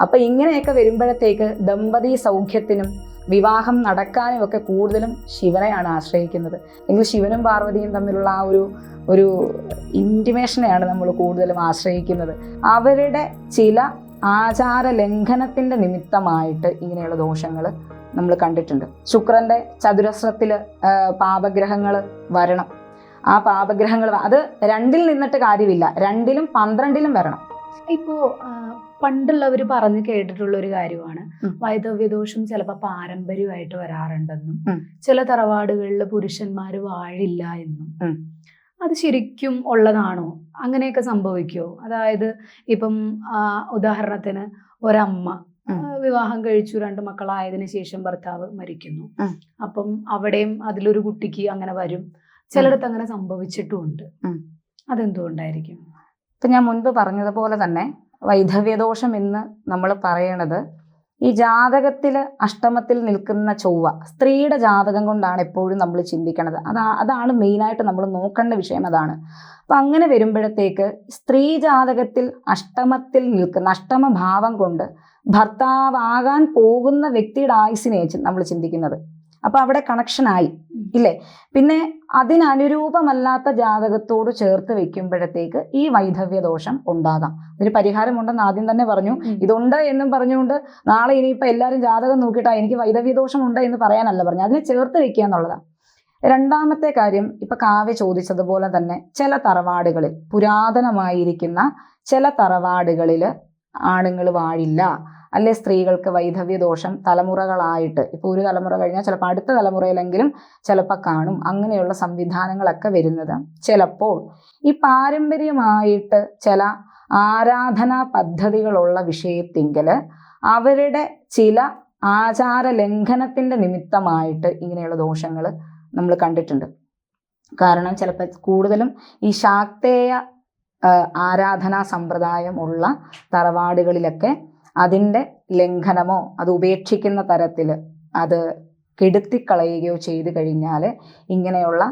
അപ്പൊ ഇങ്ങനെയൊക്കെ വരുമ്പോഴത്തേക്ക് ദമ്പതി സൗഖ്യത്തിനും വിവാഹം നടക്കാനും ഒക്കെ കൂടുതലും ശിവനെയാണ് ആശ്രയിക്കുന്നത്. എങ്കിൽ ശിവനും പാർവതിയും തമ്മിലുള്ള ആ ഒരു ഒരു ഇന്റിമേഷനെയാണ് നമ്മൾ കൂടുതലും ആശ്രയിക്കുന്നത്. അവരുടെ ചില ആചാര ലംഘനത്തിന്റെ നിമിത്തമായിട്ട് ഇങ്ങനെയുള്ള ദോഷങ്ങൾ നമ്മൾ കണ്ടിട്ടുണ്ട്. ശുക്രന്റെ ചതുരസ്രത്തിൽ പാപഗ്രഹങ്ങൾ വരണം. ആ പാപഗ്രഹങ്ങൾ അത് രണ്ടിൽ നിന്നിട്ട് കാര്യമില്ല. രണ്ടിലും പന്ത്രണ്ടിലും വരണം. ഇപ്പോ ആ, പണ്ടുള്ളവർ പറഞ്ഞു കേട്ടിട്ടുള്ള ഒരു കാര്യമാണ്. വൈദവ്യദോഷം ചിലപ്പോൾ പാരമ്പര്യമായിട്ട് വരാറുണ്ടെന്നും ചില തറവാടുകളിൽ പുരുഷന്മാർ വാഴില്ല എന്നും. അത് ശരിക്കും ഉള്ളതാണോ? അങ്ങനെയൊക്കെ സംഭവിക്കുമോ അതായത് ഇപ്പം ഉദാഹരണത്തിന് ഒരമ്മ വിവാഹം കഴിച്ചു രണ്ട് മക്കളായതിനു ശേഷം ഭർത്താവ് മരിക്കുന്നു. അപ്പം അവിടെയും അതിലൊരു കുട്ടിക്ക് അങ്ങനെ വരും. ചിലയിടത്ത് അങ്ങനെ സംഭവിച്ചിട്ടുമുണ്ട്. അതെന്തുകൊണ്ടായിരിക്കും? ഇപ്പം ഞാൻ മുൻപ് പറഞ്ഞതുപോലെ തന്നെ വൈധവ്യദോഷം എന്ന് നമ്മൾ പറയണത് ഈ ജാതകത്തിൽ അഷ്ടമത്തിൽ നിൽക്കുന്ന ചൊവ്വ സ്ത്രീയുടെ ജാതകം കൊണ്ടാണ് എപ്പോഴും നമ്മൾ ചിന്തിക്കണത്. അതാ അതാണ് മെയിനായിട്ട് നമ്മൾ നോക്കേണ്ട വിഷയം അതാണ്. അപ്പം അങ്ങനെ വരുമ്പോഴത്തേക്ക് സ്ത്രീ ജാതകത്തിൽ അഷ്ടമത്തിൽ നിൽക്കുന്ന അഷ്ടമ ഭാവം കൊണ്ട് ഭർത്താവാകാൻ പോകുന്ന വ്യക്തിയുടെ ആയുസിനെ നമ്മൾ ചിന്തിക്കുന്നത്. അപ്പം അവിടെ കണക്ഷൻ ആയി ഇല്ലേ? പിന്നെ അതിനനുരൂപമല്ലാത്ത ജാതകത്തോട് ചേർത്ത് വെക്കുമ്പോഴത്തേക്ക് ഈ വൈധവ്യ ദോഷം ഉണ്ടാകാം. ഇതിന് പരിഹാരമുണ്ടെന്ന് ആദ്യം തന്നെ പറഞ്ഞു. ഇതുണ്ട് എന്നും പറഞ്ഞുകൊണ്ട് നാളെ ഇനിയിപ്പോൾ എല്ലാവരും ജാതകം നോക്കിയിട്ടാ എനിക്ക് വൈധവ്യ ദോഷം ഉണ്ട് എന്ന് പറയാനല്ല പറഞ്ഞു അതിനെ ചേർത്ത് വെക്കുക എന്നുള്ളതാണ് രണ്ടാമത്തെ കാര്യം ഇപ്പൊ കാവ്യ ചോദിച്ചതുപോലെ തന്നെ ചില തറവാടുകളിൽ പുരാതനമായിരിക്കുന്ന ചില തറവാടുകളിൽ ആണുങ്ങൾ വാഴില്ല. അല്ലെ സ്ത്രീകൾക്ക് വൈധവ്യ ദോഷം തലമുറകളായിട്ട്. ഇപ്പോൾ ഒരു തലമുറ കഴിഞ്ഞാൽ ചിലപ്പോൾ അടുത്ത തലമുറയിലെങ്കിലും ചിലപ്പോൾ കാണും. അങ്ങനെയുള്ള സംവിധാനങ്ങളൊക്കെ വരുന്നത്. ചിലപ്പോൾ ഈ പാരമ്പര്യമായിട്ട് ചില ആരാധനാ പദ്ധതികളുള്ള വിഷയത്തിങ്കിൽ അവരുടെ ചില ആചാര ലംഘനത്തിന്റെ നിമിത്തമായിട്ട് ഇങ്ങനെയുള്ള ദോഷങ്ങൾ നമ്മൾ കണ്ടിട്ടുണ്ട്. കാരണം ചിലപ്പോൾ കൂടുതലും ഈ ശാക്തേയ ആരാധനാ ആരാധനാ സമ്പ്രദായമുള്ള തറവാടുകളിലൊക്കെ അതിന്റെ ലംഘനമോ അത് ഉപേക്ഷിക്കുന്ന തരത്തിൽ അത് കെടുത്തിക്കളയുകയോ ചെയ്തു കഴിഞ്ഞാൽ ഇങ്ങനെയുള്ള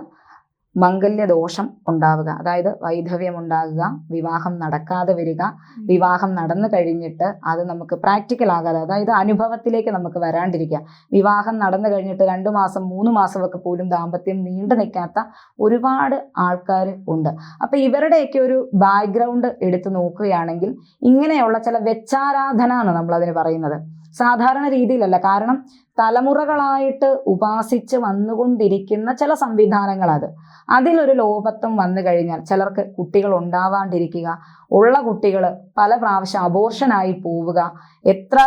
മംഗല്യദോഷം ഉണ്ടാവുക. അതായത് വൈധവ്യം ഉണ്ടാകുക വിവാഹം നടക്കാതെ വരിക വിവാഹം നടന്നു കഴിഞ്ഞിട്ട് അത് നമുക്ക് പ്രാക്ടിക്കൽ ആകാതെ അതായത് അനുഭവത്തിലേക്ക് നമുക്ക് വരാണ്ടിരിക്കുക. വിവാഹം നടന്നു കഴിഞ്ഞിട്ട് രണ്ട് മാസം മൂന്ന് മാസമൊക്കെ പോലും ദാമ്പത്യം നീണ്ടു നിൽക്കാത്ത ഒരുപാട് ആൾക്കാർ ഉണ്ട്. അപ്പം ഇവരുടെയൊക്കെ ഒരു ബാക്ക്ഗ്രൗണ്ട് എടുത്തു നോക്കുകയാണെങ്കിൽ ഇങ്ങനെയുള്ള ചില വെച്ചാരാധന എന്ന് നമ്മൾ അതിന് പറയുന്നത്. സാധാരണ രീതിയിലല്ല. കാരണം തലമുറകളായിട്ട് ഉപാസിച്ച് വന്നുകൊണ്ടിരിക്കുന്ന ചില സംവിധാനങ്ങളത്. അതിലൊരു ലോപത്വം വന്നു കഴിഞ്ഞാൽ ചിലർക്ക് കുട്ടികൾ ഉണ്ടാവാണ്ടിരിക്കുക ഉള്ള കുട്ടികൾ പല പ്രാവശ്യം അബോർഷനായി പോവുക എത്ര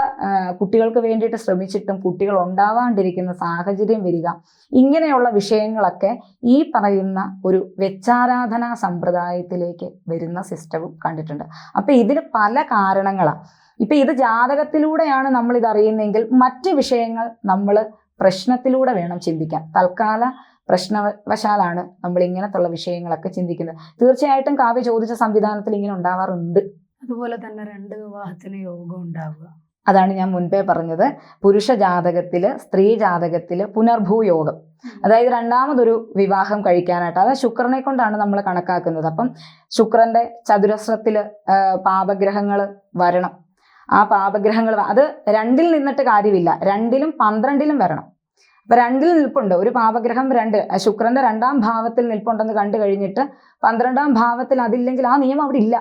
കുട്ടികൾക്ക് വേണ്ടിയിട്ട് ശ്രമിച്ചിട്ടും കുട്ടികൾ ഉണ്ടാവാണ്ടിരിക്കുന്ന സാഹചര്യം വരിക ഇങ്ങനെയുള്ള വിഷയങ്ങളൊക്കെ ഈ പറയുന്ന ഒരു വെച്ചാരാധനാ സമ്പ്രദായത്തിലേക്ക് വരുന്ന സിസ്റ്റവും കണ്ടിട്ടുണ്ട്. അപ്പം ഇതിന് പല കാരണങ്ങളാണ് ഇപ്പം ഇത് ജാതകത്തിലൂടെയാണ് നമ്മൾ ഇത് അറിയുന്നതെങ്കിൽ മറ്റ് വിഷയങ്ങൾ നമ്മൾ പ്രശ്നത്തിലൂടെ വേണം ചിന്തിക്കാൻ. തൽക്കാല പ്രശ്നവശാലാണ് നമ്മൾ ഇങ്ങനത്തുള്ള വിഷയങ്ങളൊക്കെ ചിന്തിക്കുന്നത്. തീർച്ചയായിട്ടും കാവ്യ ചോദിച്ച സംവിധാനത്തിൽ ഇങ്ങനെ ഉണ്ടാവാറുണ്ട്. അതുപോലെ തന്നെ രണ്ട് വിവാഹത്തിന് യോഗം ഉണ്ടാവുക. അതാണ് ഞാൻ മുൻപേ പറഞ്ഞത്. പുരുഷ ജാതകത്തിൽ സ്ത്രീ ജാതകത്തിൽ പുനർഭൂയോഗം അതായത് രണ്ടാമതൊരു വിവാഹം കഴിക്കാനായിട്ട്. അതായത് ശുക്രനെ കൊണ്ടാണ് നമ്മൾ കണക്കാക്കുന്നത്. അപ്പം ശുക്രന്റെ ചതുരശ്രത്തിൽ പാപഗ്രഹങ്ങൾ വരണം. ആ പാപഗ്രഹങ്ങൾ അത് രണ്ടിൽ നിന്നിട്ട് കാര്യമില്ല. രണ്ടിലും പന്ത്രണ്ടിലും വരണം. അപ്പൊ രണ്ടിൽ നിൽപ്പുണ്ട്. ഒരു പാപഗ്രഹം രണ്ട് ശുക്രന്റെ രണ്ടാം ഭാവത്തിൽ നിൽപ്പുണ്ടെന്ന് കണ്ടു കഴിഞ്ഞിട്ട് പന്ത്രണ്ടാം ഭാവത്തിൽ അതില്ലെങ്കിൽ ആ നിയമം അവിടെ ഇല്ല.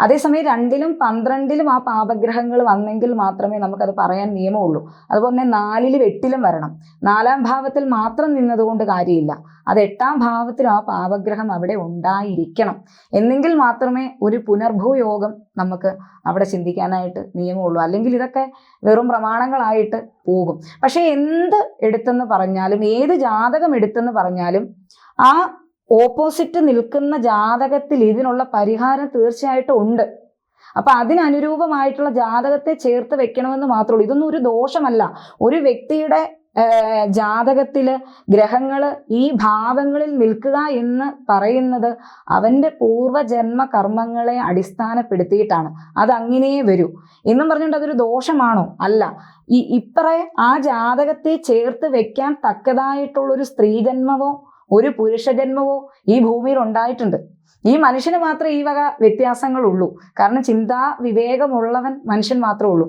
അതേസമയം രണ്ടിലും പന്ത്രണ്ടിലും ആ പാപഗ്രഹങ്ങൾ വന്നെങ്കിൽ മാത്രമേ നമുക്കത് പറയാൻ നിയമമുള്ളൂ. അതുപോലെ തന്നെ നാലിലും എട്ടിലും വരണം. നാലാം ഭാവത്തിൽ മാത്രം നിന്നതുകൊണ്ട് കാര്യമില്ല. അത് എട്ടാം ഭാവത്തിലും ആ പാപഗ്രഹം അവിടെ ഉണ്ടായിരിക്കണം. എന്നെങ്കിൽ മാത്രമേ ഒരു പുനർഭൂയോഗം നമുക്ക് അവിടെ ചിന്തിക്കാനായിട്ട് നിയമമുള്ളൂ. അല്ലെങ്കിൽ ഇതൊക്കെ വെറും പ്രമാണങ്ങളായിട്ട് പോകും. പക്ഷേ എന്ത് എടുത്തെന്ന് പറഞ്ഞാലും ഏത് ജാതകം എടുത്തെന്ന് പറഞ്ഞാലും ആ ഓപ്പോസിറ്റ് നിൽക്കുന്ന ജാതകത്തിൽ ഇതിനുള്ള പരിഹാരം തീർച്ചയായിട്ടും ഉണ്ട്. അപ്പൊ അതിനനുരൂപമായിട്ടുള്ള ജാതകത്തെ ചേർത്ത് വെക്കണമെന്ന് മാത്രമേ ഉള്ളൂ. ഇതൊന്നും ഒരു ദോഷമല്ല. ഒരു വ്യക്തിയുടെ ജാതകത്തിൽ ഗ്രഹങ്ങൾ ഈ ഭാവങ്ങളിൽ നിൽക്കുക എന്ന് പറയുന്നത് അവന്റെ പൂർവജന്മ കർമ്മങ്ങളെ അടിസ്ഥാനപ്പെടുത്തിയിട്ടാണ്. അത് അങ്ങനെ വരൂ. എന്നും പറഞ്ഞുകൊണ്ട് അതൊരു ദോഷമാണോ? അല്ല. ഈ ഇപ്പറേ ആ ജാതകത്തെ ചേർത്ത് വെക്കാൻ തക്കതായിട്ടുള്ളൊരു സ്ത്രീജന്മവോ ഒരു പുരുഷജന്മവോ ഈ ഭൂമിയിൽ ഉണ്ടായിട്ടുണ്ട് ഈ മനുഷ്യന് മാത്രമേ ഈ വക വ്യത്യാസങ്ങളുള്ളൂ. കാരണം ചിന്താ വിവേകമുള്ളവൻ മനുഷ്യൻ മാത്രമേ ഉള്ളൂ.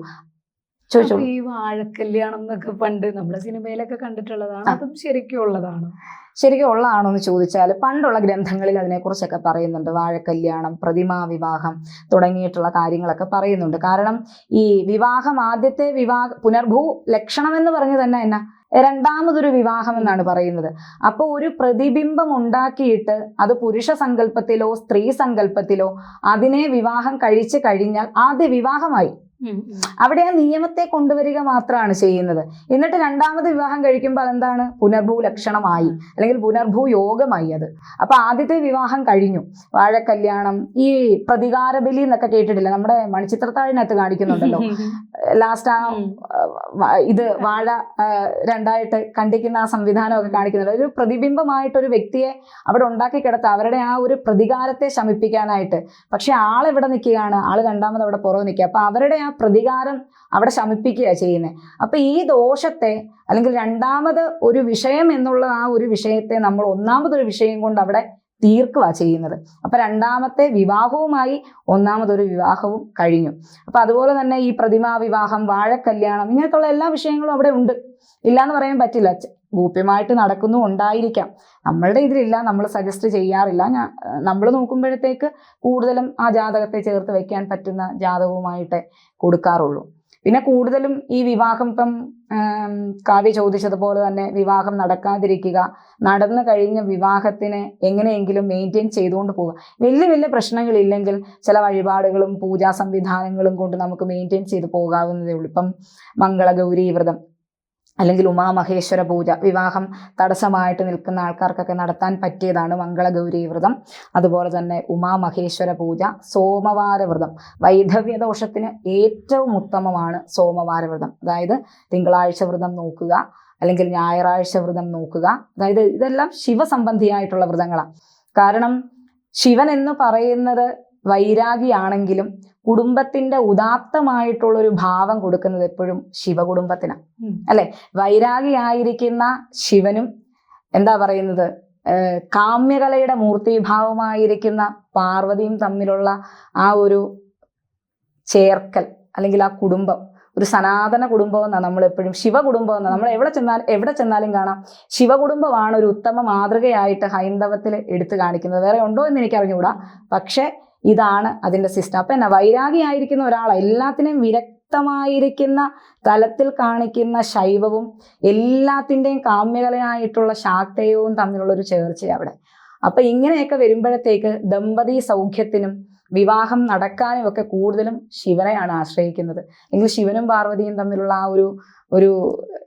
ഈ വാഴക്കല്യാണം എന്നൊക്കെ പണ്ട് നമ്മുടെ സിനിമയിലൊക്കെ കണ്ടിട്ടുള്ളതാണ്. അതും ശരിക്കും ഉള്ളതാണ്? ശരിക്കും ഉള്ളതാണോ എന്ന് ചോദിച്ചാൽ പണ്ടുള്ള ഗ്രന്ഥങ്ങളിൽ അതിനെക്കുറിച്ചൊക്കെ പറയുന്നുണ്ട്. വാഴക്കല്യാണം പ്രതിമാ വിവാഹം തുടങ്ങിയിട്ടുള്ള കാര്യങ്ങളൊക്കെ പറയുന്നുണ്ട്. കാരണം ഈ വിവാഹം ആദ്യത്തെ വിവാഹ പുനർഭൂ ലക്ഷണം എന്ന് പറഞ്ഞു തന്നെ എന്നാ? രണ്ടാമതൊരു വിവാഹം എന്നാണ് പറയുന്നത്. അപ്പോൾ ഒരു പ്രതിബിംബം ഉണ്ടാക്കിയിട്ട് അത് പുരുഷ സങ്കല്പത്തിലോ സ്ത്രീ സങ്കല്പത്തിലോ അതിനെ വിവാഹം കഴിച്ചു കഴിഞ്ഞാൽ ആദ്യ വിവാഹമായി. അവിടെ ആ നിയമത്തെ കൊണ്ടുവരിക മാത്രമാണ് ചെയ്യുന്നത്. എന്നിട്ട് രണ്ടാമത് വിവാഹം കഴിക്കുമ്പോൾ അതെന്താണ് പുനർഭൂ ലക്ഷണമായി അല്ലെങ്കിൽ പുനർഭൂ യോഗമായി അത്. അപ്പൊ ആദ്യത്തെ വിവാഹം കഴിഞ്ഞു. വാഴക്കല്യാണം ഈ പ്രതികാര ബലി എന്നൊക്കെ കേട്ടിട്ടില്ല? നമ്മുടെ മണിച്ചിത്രത്താഴിനകത്ത് കാണിക്കുന്നുണ്ടല്ലോ. ലാസ്റ്റ് ആ ഇത് വാഴ രണ്ടായിട്ട് കണ്ടിക്കുന്ന ആ സംവിധാനമൊക്കെ കാണിക്കുന്നുണ്ട്. ഒരു പ്രതിബിംബമായിട്ട് ഒരു വ്യക്തിയെ അവിടെ ഉണ്ടാക്കി കിടത്ത. അവരുടെ ആ ഒരു പ്രതികാരത്തെ ശമിപ്പിക്കാനായിട്ട്. പക്ഷെ ആളെവിടെ നിൽക്കുകയാണ്? ആൾ രണ്ടാമത് അവിടെ പുറകെ നിൽക്കുക. അപ്പൊ അവരുടെ ആ പ്രതികാരം അവിടെ ശമിപ്പിക്കുക ചെയ്യുന്നത് അപ്പൊ ഈ ദോഷത്തെ അല്ലെങ്കിൽ രണ്ടാമത് ഒരു വിഷയം എന്നുള്ള ആ ഒരു വിഷയത്തെ നമ്മൾ ഒന്നാമതൊരു വിഷയം കൊണ്ട് അവിടെ തീർക്കുക ചെയ്യുന്നത്. അപ്പൊ രണ്ടാമത്തെ വിവാഹവുമായി ഒന്നാമതൊരു വിവാഹവും കഴിഞ്ഞു. അപ്പൊ അതുപോലെ തന്നെ ഈ പ്രതിമാ വിവാഹം വാഴക്കല്യാണം ഇങ്ങനത്തുള്ള എല്ലാ വിഷയങ്ങളും അവിടെ ഉണ്ട്. ഇല്ല എന്ന് പറയാൻ പറ്റില്ല. ഗോപ്യമായിട്ട് നടക്കുന്നു ഉണ്ടായിരിക്കാം. നമ്മളുടെ ഇതിലില്ല നമ്മൾ സജസ്റ്റ് ചെയ്യാറില്ല. നമ്മൾ നോക്കുമ്പോഴത്തേക്ക് കൂടുതലും ആ ജാതകത്തെ ചേർത്ത് വെക്കാൻ പറ്റുന്ന ജാതകവുമായിട്ടേ കൊടുക്കാറുള്ളൂ. പിന്നെ കൂടുതലും ഈ വിവാഹം ഇപ്പം കാവ്യ ചോദിച്ചതുപോലെ തന്നെ വിവാഹം നടക്കാതിരിക്കുക നടന്നു കഴിഞ്ഞ വിവാഹത്തിനെ എങ്ങനെയെങ്കിലും മെയിന്റെയിൻ ചെയ്തുകൊണ്ട് പോവുക. വലിയ വലിയ പ്രശ്നങ്ങളില്ലെങ്കിൽ ചില വഴിപാടുകളും പൂജാ സംവിധാനങ്ങളും കൊണ്ട് നമുക്ക് മെയിന്റെയിൻ ചെയ്ത് പോകാവുന്നതേ ഉള്ളൂ. ഇപ്പം മംഗളഗൗരി വ്രതം അല്ലെങ്കിൽ ഉമാമഹേശ്വര പൂജ വിവാഹം തടസ്സമായിട്ട് നിൽക്കുന്ന ആൾക്കാർക്കൊക്കെ നടത്താൻ പറ്റിയതാണ് മംഗളഗൗരി വ്രതം. അതുപോലെ തന്നെ ഉമാമഹേശ്വര പൂജ സോമവാര വ്രതം. വൈധവ്യ ദോഷത്തിന് ഏറ്റവും ഉത്തമമാണ് സോമവാര വ്രതം. അതായത് തിങ്കളാഴ്ച വ്രതം നോക്കുക അല്ലെങ്കിൽ ഞായറാഴ്ച വ്രതം നോക്കുക. അതായത് ഇതെല്ലാം ശിവസംബന്ധിയായിട്ടുള്ള വ്രതങ്ങളാണ്. കാരണം ശിവൻ എന്ന് പറയുന്നത് വൈരാഗിയാണെങ്കിലും കുടുംബത്തിന്റെ ഉദാത്തമായിട്ടുള്ള ഒരു ഭാവം കൊടുക്കുന്നത് എപ്പോഴും ശിവകുടുംബത്തിനാണ്. അല്ലെ? വൈരാഗിയായിരിക്കുന്ന ശിവനും എന്താ പറയുന്നത്? കാമ്യകലയുടെ മൂർത്തിഭാവമായിരിക്കുന്ന പാർവതിയും തമ്മിലുള്ള ആ ഒരു ചേർക്കൽ അല്ലെങ്കിൽ ആ കുടുംബം ഒരു സനാതന കുടുംബം എന്നാണ് നമ്മൾ എപ്പോഴും ശിവകുടുംബം എന്നാണ് നമ്മൾ എവിടെ ചെന്നാൽ എവിടെ ചെന്നാലും കാണാം. ശിവകുടുംബമാണ് ഒരു ഉത്തമ മാതൃകയായിട്ട് ഹൈന്ദവത്തിൽ എടുത്തു കാണിക്കുന്നത്. വേറെ ഉണ്ടോ എന്ന് എനിക്ക് അറിഞ്ഞുകൂടാ പക്ഷെ ഇതാണ് അതിന്റെ സിസ്റ്റം. അപ്പൊ എന്നാ വൈരാഗിയായിരിക്കുന്ന ഒരാൾ എല്ലാത്തിനെയും വിരക്തമായിരിക്കുന്ന തലത്തിൽ കാണിക്കുന്ന ശൈവവും എല്ലാത്തിന്റെയും കാമ്യകലയായിട്ടുള്ള ശാക്തയവും തമ്മിലുള്ള ഒരു ചേർച്ച അവിടെ. അപ്പൊ ഇങ്ങനെയൊക്കെ വരുമ്പോഴത്തേക്ക് ദമ്പതി സൗഖ്യത്തിനും വിവാഹം നടക്കാനും ഒക്കെ കൂടുതലും ശിവനെയാണ് ആശ്രയിക്കുന്നത്. എങ്കിൽ ശിവനും പാർവതിയും തമ്മിലുള്ള ആ ഒരു ഒരു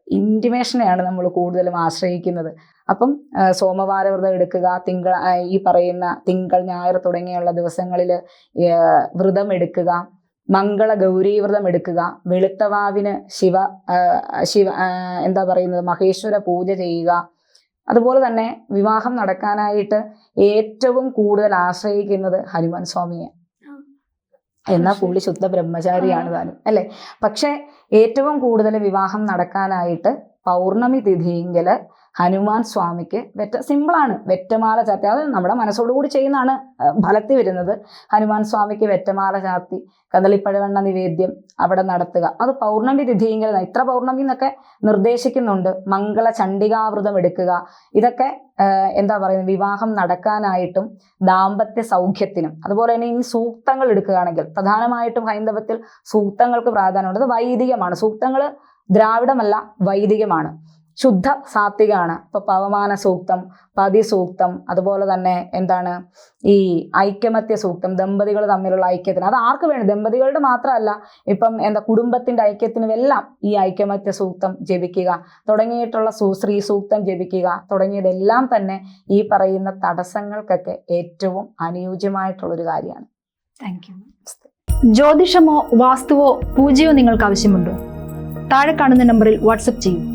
ഇന്റിമേഷനെയാണ് നമ്മൾ കൂടുതലും ആശ്രയിക്കുന്നത്. അപ്പം സോമവാര വ്രതം എടുക്കുക തിങ്കൾ ഈ പറയുന്ന തിങ്കൾ ഞായർ തുടങ്ങിയുള്ള ദിവസങ്ങളിൽ വ്രതം എടുക്കുക മംഗള ഗൗരി വ്രതം എടുക്കുക വെളുത്തവാവിന് ശിവ ശിവ എന്താ പറയുന്നത് മഹേശ്വര പൂജ ചെയ്യുക. അതുപോലെ തന്നെ വിവാഹം നടക്കാനായിട്ട് ഏറ്റവും കൂടുതൽ ആശ്രയിക്കുന്നത് ഹനുമാൻ സ്വാമിയെ. എന്നാൽ പുള്ളി ശുദ്ധ ബ്രഹ്മചാരിയാണ് താനും അല്ലെ? പക്ഷെ ഏറ്റവും കൂടുതൽ വിവാഹം നടക്കാനായിട്ട് പൗർണമി തിഥിയെങ്കിൽ ഹനുമാൻ സ്വാമിക്ക് വെറ്റ സിമ്പിളാണ് വെറ്റമാല ചാർത്തി. അത് നമ്മുടെ മനസ്സോടുകൂടി ചെയ്യുന്നതാണ് ഫലത്തിൽ വരുന്നത്. ഹനുമാൻ സ്വാമിക്ക് വെറ്റമാല ചാർത്തി കദളിപ്പഴവെണ്ണ നിവേദ്യം അവിടെ നടത്തുക. അത് പൗർണമി തിഥിയെങ്കിൽ ഇത്ര പൗർണമി എന്നൊക്കെ നിർദ്ദേശിക്കുന്നുണ്ട്. മംഗള ചണ്ഡികാവൃതം എടുക്കുക. ഇതൊക്കെ എന്താ പറയുന്നത് വിവാഹം നടക്കാനായിട്ടും ദാമ്പത്യ സൗഖ്യത്തിനും. അതുപോലെ തന്നെ ഇനി സൂക്തങ്ങൾ എടുക്കുകയാണെങ്കിൽ പ്രധാനമായിട്ടും ഹൈന്ദവത്തിൽ സൂക്തങ്ങൾക്ക് പ്രാധാന്യമുണ്ട്. അത് വൈദികമാണ്. സൂക്തങ്ങൾ ദ്രാവിഡമല്ല വൈദികമാണ്. ശുദ്ധ സാത്വികമാണ് ഇപ്പൊ പവമാന സൂക്തം പതി സൂക്തം അതുപോലെ തന്നെ എന്താണ് ഈ ഐക്യമത്യ സൂക്തം ദമ്പതികൾ തമ്മിലുള്ള ഐക്യത്തിന്. അത് ആർക്ക് വേണം ദമ്പതികളുടെ മാത്രമല്ല ഇപ്പം എന്താ കുടുംബത്തിന്റെ ഐക്യത്തിനും എല്ലാം ഈ ഐക്യമത്യ സൂക്തം ജപിക്കുക തുടങ്ങിയിട്ടുള്ള സുശ്രീ സൂക്തം ജപിക്കുക തുടങ്ങിയതെല്ലാം തന്നെ ഈ പറയുന്ന തടസ്സങ്ങൾക്കൊക്കെ ഏറ്റവും അനുയോജ്യമായിട്ടുള്ള ഒരു കാര്യമാണ്. താങ്ക് യു ജ്യോതിഷമോ വാസ്തുവോ പൂജയോ നിങ്ങൾക്ക് ആവശ്യമുണ്ടോ? താഴെ കാണുന്ന നമ്പറിൽ വാട്സപ്പ് ചെയ്യൂ.